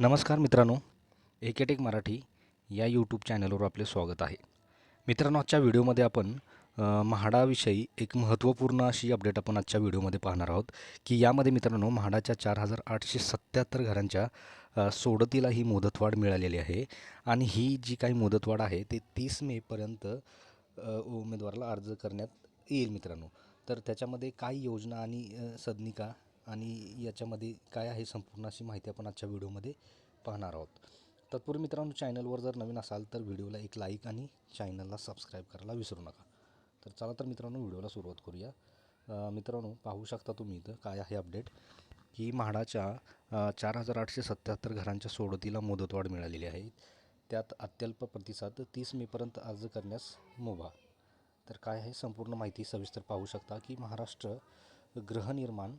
नमस्कार मित्रांनो एकेटेक मराठी या यूट्यूब चॅनलवर आपले स्वागत आहे. मित्रांनो आजच्या व्हिडिओमध्ये आपण म्हाडाविषयी एक महत्त्वपूर्ण अशी अपडेट आपण आजच्या व्हिडिओमध्ये पाहणार आहोत की यामध्ये मित्रांनो म्हाडाच्या चार हजार आठशे सत्त्याहत्तर घरांच्या सोडतीला ही मुदतवाढ मिळालेली आहे. आणि ही जी काही मुदतवाढ आहे ते तीस मेपर्यंत उमेदवाराला अर्ज करण्यात येईल मित्रांनो. तर त्याच्यामध्ये काय योजना आणि सदनिका आणि याच्यामध्ये काय आहे संपूर्ण अशी माहिती आपण आजच्या व्हिडिओमध्ये पाहणार आहोत. तत्पूर्वी मित्रांनो चॅनलवर जर नवीन असाल तर व्हिडिओला एक लाईक आणि चॅनलला सबस्क्राईब करायला विसरू नका. तर चला तर मित्रांनो व्हिडिओला सुरुवात करूया. मित्रांनो पाहू शकता तुम्ही इथं काय आहे अपडेट. की म्हाडाच्या चार हजार आठशे सत्त्याहत्तर घरांच्या सोडतीला मुदतवाढ मिळालेली आहे. त्यात अत्यल्प प्रतिसाद तीस मेपर्यंत अर्ज करण्यास मुभा. तर काय आहे संपूर्ण माहिती सविस्तर पाहू शकता की महाराष्ट्र गृहनिर्माण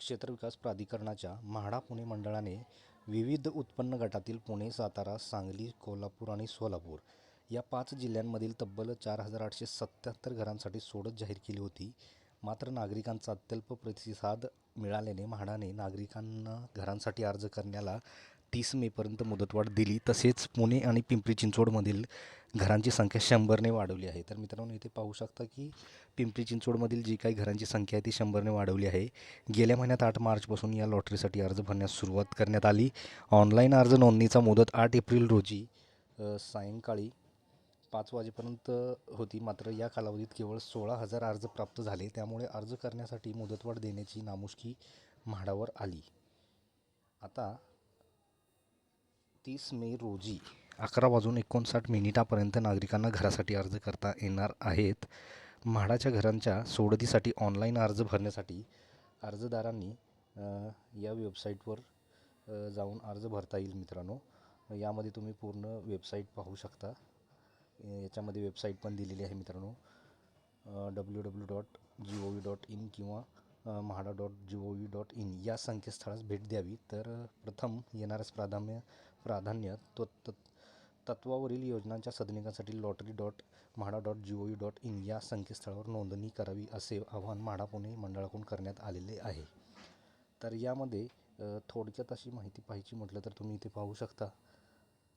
क्षेत्र विकास प्राधिकरणाच्या म्हाडा पुणे मंडळाने विविध उत्पन्न गटातील पुणे सातारा सांगली कोल्हापूर आणि सोलापूर या पाच जिल्ह्यांमधील तब्बल चार हजार आठशे सत्त्याहत्तर घरांसाठी सोडत जाहीर केली होती. मात्र नागरिकांचा अत्यल्प प्रतिसाद मिळाल्याने म्हाडाने नागरिकांना घरांसाठी अर्ज करण्याला तीस मेपर्यंत मुदतवाढ दिली. तसेच पुणे आणि पिंपरी चिंचवडमधील घरांची संख्या शंभरने वाढवली आहे. तर मित्रांनो इथे पाहू शकता की पिंपरी चिंचवडमधील जी काही घरांची संख्या आहे ती शंभरने वाढवली आहे. गेल्या महिन्यात आठ मार्चपासून या लॉटरीसाठी अर्ज भरण्यास सुरुवात करण्यात आली. ऑनलाईन अर्ज नोंदणीचा मुदत आठ एप्रिल रोजी सायंकाळी पाच वाजेपर्यंत होती. मात्र या कालावधीत केवळ सोळा हजार अर्ज प्राप्त झाले. त्यामुळे अर्ज करण्यासाठी मुदतवाढ देण्याची नामुष्की म्हाडावर आली. आता तीस मे रोजी अकरा वाजून एकोणसाठ मिनिटापर्यंत नागरिकांना घरासाठी अर्ज करता येणार आहेत. म्हाडाच्या घरांच्या सोडतीसाठी ऑनलाईन अर्ज भरण्यासाठी अर्जदारांनी या वेबसाईटवर जाऊन अर्ज भरता येईल मित्रांनो. यामध्ये तुम्ही पूर्ण वेबसाईट पाहू शकता. याच्यामध्ये वेबसाईट पण दिलेली आहे मित्रांनो. W W dot G O V dot in किंवा MHADA dot G O V dot in या संकेतस्थळास भेट द्यावी. तर प्रथम येणारच प्राधान्य प्राधान्य तो तत् तत्वावरील योजनांच्या सदनिकांसाठी lottery dot MHADA dot G O V dot in या संकेतस्थळावर नोंदणी करावी असे आवाहन म्हाडा पुणे मंडळाकडून करण्यात आलेले आहे. तर यामध्ये थोडक्यात अशी माहिती पाहायची म्हटलं तर तुम्ही इथे पाहू शकता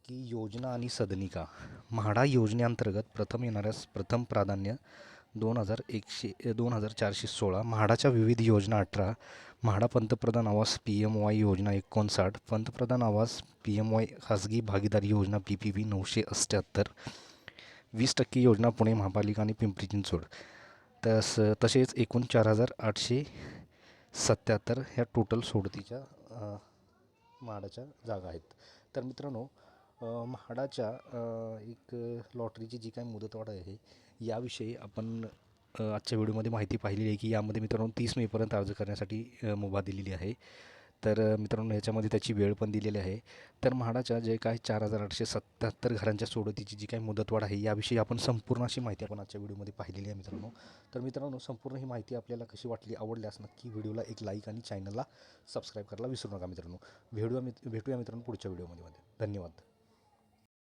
की योजना आणि सदनिका. म्हाडा योजनेअंतर्गत प्रथम येणाऱ्यास प्रथम प्राधान्य दोन हजार एकशे दोन हजार चारशे सोळा म्हाडाच्या विविध योजना अठरा म्हाडा पंतप्रधान आवास पी एम वाय योजना एकोणसाठ पंतप्रधान आवास पी एम वाय खाजगी भागीदारी योजना पी पी व्ही नऊशे अष्ट्याहत्तर वीस टक्के योजना पुणे महापालिका आणि पिंपरी चिंचवड. तस तसेच एकूण चार हजार आठशे सत्याहत्तर ह्या टोटल सोडतीच्या म्हाडाच्या जागा आहेत. तर मित्रांनो म्हाडाच्या एक लॉटरीची जी काही मुदतवाढ आहे याविषयी आपण आजच्या व्हिडिओमध्ये माहिती पाहिलेली आहे की यामध्ये मित्रांनो तीस मेपर्यंत अर्ज करण्यासाठी मुभा दिलेली आहे. तर मित्रांनो ह्याच्यामध्ये त्याची वेळ पण दिलेली आहे. तर म्हाडाच्या जे काय चार हजार आठशे सत्त्याहत्तर घरांच्या सोडतीची जी काही मुदतवाढ आहे याविषयी आपण संपूर्ण अशी माहिती आपण आजच्या व्हिडिओमध्ये पाहिलेली आहे मित्रांनो. तर मित्रांनो संपूर्ण ही माहिती आपल्याला कशी वाटली आवडल्यास नक्की व्हिडिओला एक लाईक आणि चॅनलला सबस्क्राईब करायला विसरू नका मित्रांनो. व्हिडिओ मित भेटूया मित्रांनो पुढच्या व्हिडिओमध्ये. धन्यवाद.